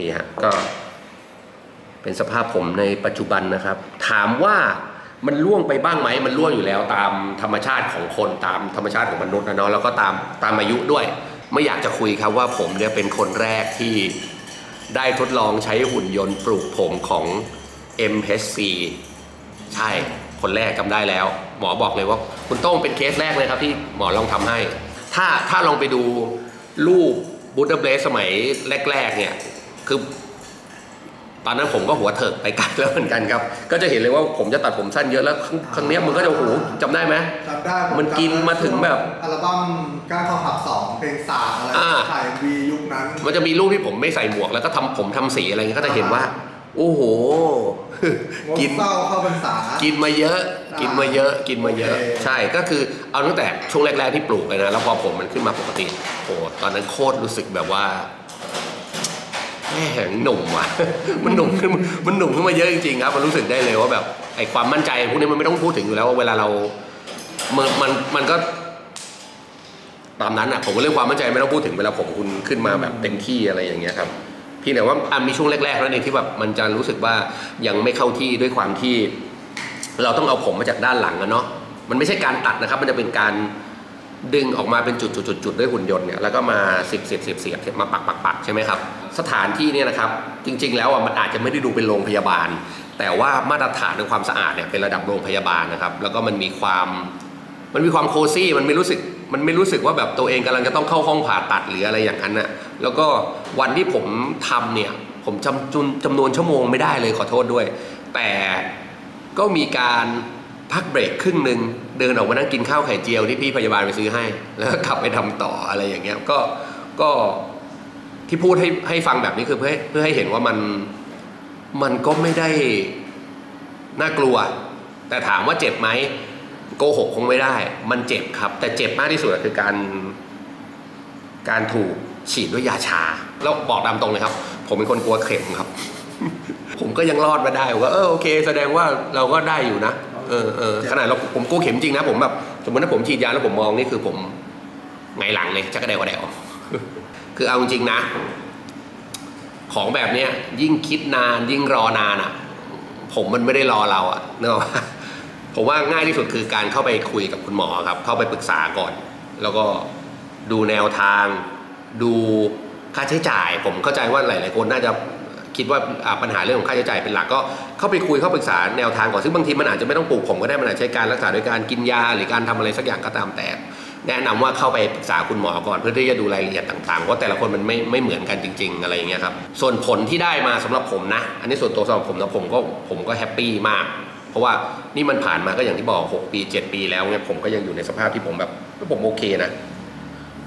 นี่ฮะก็เป็นสภาพผมในปัจจุบันนะครับ ถามว่ามันล่วงไปบ้างไหมมันล่วงอยู่แล้วตามธรรมชาติของคนตามธรรมชาติของมนุษย์นะเนาะแล้วก็ตามตามอายุด้วย ไม่อยากจะคุยครับว่าผมเนี่ยเป็นคนแรกที่ได้ทดลองใช้หุ่นยนต์ปลูกผมของ MHC ใช่คนแรกจำได้แล้ว หมอบอกเลยว่าคุณโต้งเป็นเคสแรกเลยครับที่หมอลองทำให้ ถ้าถ้าลองไปดูรูปบูดเบสสมัยแรก ๆ เนี่ย คือตอนนั้นผมก็หัวเถิกไปไกลแล้วเหมือนกันครับ ก็จะเห็นเลยว่าผมจะตัดผมสั้นเยอะแล้วครั้งครั้งเนี้ยมันก็จะโอ้โหจำได้ไหม จำได้ผมันกินมาถึงแบบ อัลบั้มก้าวเข้าผับสองเพลงสาดอะไรอ่า ถ่ายวียุคนั้น มันจะมีรูปที่ผมไม่ใส่หมวกแล้วก็ทำผมทำสีอะไรเงี้ยก็จะเห็นว่า โอ้โหกิกินนเศร้าเข้าพรรษา กินมาเยอะ กินมาเยอะ กินมาเยอะ โอเค ใช่ ก็คือเอาตั้งแต่ช่วงแรกๆที่ปลูกเลยนะ แล้วพอผมมันขึ้นมาปกติ โอ้ตอนนั้นโคตรรู้สึกแบบว่า แม่งหนุ่มว่ะ มันหนุ่มขึ้นมันหนุ่มขึ้นมาเยอะจริงๆครับ มันรู้สึกได้เลยว่าแบบไอ้ความมั่นใจพวกนี้มันไม่ต้องพูดถึงอยู่แล้วว่าเวลาเรามันมันมันก็ตามนั้นอะผมก็เรื่องความมั่นใจไม่ต้องพูดถึงเวลาผมคุณขึ้นมาแบบเต็มที่อะไรอย่างเงี้ยครับพี่แต่ว่าอะมีช่วงแรกๆนั่นเองที่แบบมันจะรู้สึกว่ายังไม่เข้าที่ด้วยความที่ เราต้องเอาผมมาจากด้านหลังอะเนาะมันไม่ใช่การตัดนะครับ มันจะเป็นการดึงออกมาเป็นจุดๆๆๆด้วยหุ่นยนต์เนี่ยแล้วก็มาสิบเสียบเสียบเสียบเสียบมาปักปักปักใช่ไหมครับ สถานที่เนี่ยนะครับจริง ๆ แล้วอะมันอาจจะไม่ได้ดูเป็นโรงพยาบาล แต่ว่ามาตรฐานในความสะอาดเนี่ยเป็นระดับโรงพยาบาลนะครับ แล้วก็มันมีความมันมีความโคซี่มันไม่รู้สึกมันไม่รู้สึกว่าแบบตัวเองกำลังจะต้องเข้าห้องผ่าตัดหรืออะไรอย่างนั้นน่ะแล้วก็วันที่ผมทำเนี่ยผมจำจุนจำนวนชั่วโมงไม่ได้เลยขอโทษด้วย แต่ก็มีการพักเบรกครึ่งหนึ่งเดินออกมานั่งกินข้าวไข่เจียวที่พี่พยาบาลไปซื้อให้ แล้วก็กลับไปทำต่ออะไรอย่างเงี้ยก็ก็ ที่พูดให้ให้ฟังแบบนี้คือเพื่อให้เพื่อให้เห็นว่ามันมันก็ไม่ได้น่ากลัว แต่ถามว่าเจ็บไหมโกหกคงไม่ได้ มันเจ็บครับ แต่เจ็บมากที่สุดคือการ การถูกฉีดด้วยยาชา แล้วบอกตามตรงเลยครับ ผมเป็นคนกลัวเข็มครับ ผมก็ยังรอดมาได้ผมก็เออโอเค แสดงว่าเราก็ได้อยู่นะเออเออขนาดเราผมกลัวเข็มจริงนะผมแบบสมมติถ้าผมฉีดยาแล้วผมมองนี่คือผมไงหลังเลยจักระเดวกระเดว คือเอาจริงนะ ของแบบเนี้ยยิ่งคิดนานยิ่งรอนานอะ ผมมันไม่ได้รอเราอะเนอะผมว่าง่ายที่สุดคือการเข้าไปคุยกับคุณหมอครับ เข้าไปปรึกษาก่อน แล้วก็ดูแนวทาง ดูค่าใช้จ่าย ผมเข้าใจว่าหลาย ๆ คนน่าจะคิดว่าปัญหาเรื่องของค่าใช้จ่ายเป็นหลักก็เข้าไปคุยเข้าปรึกษาแนวทางก่อนซึ่งบางทีมันอาจจะไม่ต้องปลูกผมก็ได้มันอาจจะใช้การรักษาโดยการกินยา หรือการทำอะไรสักอย่างก็ตามแต่ แนะนำว่าเข้าไปปรึกษาคุณหมอก่อนเพื่อที่จะดูรายละเอียดต่างๆเพราะแต่ละคนมันไม่ไม่เหมือนกันจริง ๆ อะไรอย่างเงี้ยครับส่วนผลที่ได้มาสำหรับผมนะ อันนี้ส่วนตัวสำหรับผมนะผมก็ผมก็แฮปปี้มาก เพราะว่านี่มันผ่านมาก็อย่างที่บอก 6 ปี 7 ปีแล้วเนี่ยผมก็ยังอยู่ในสภาพที่ผมแบบผมโอเคนะ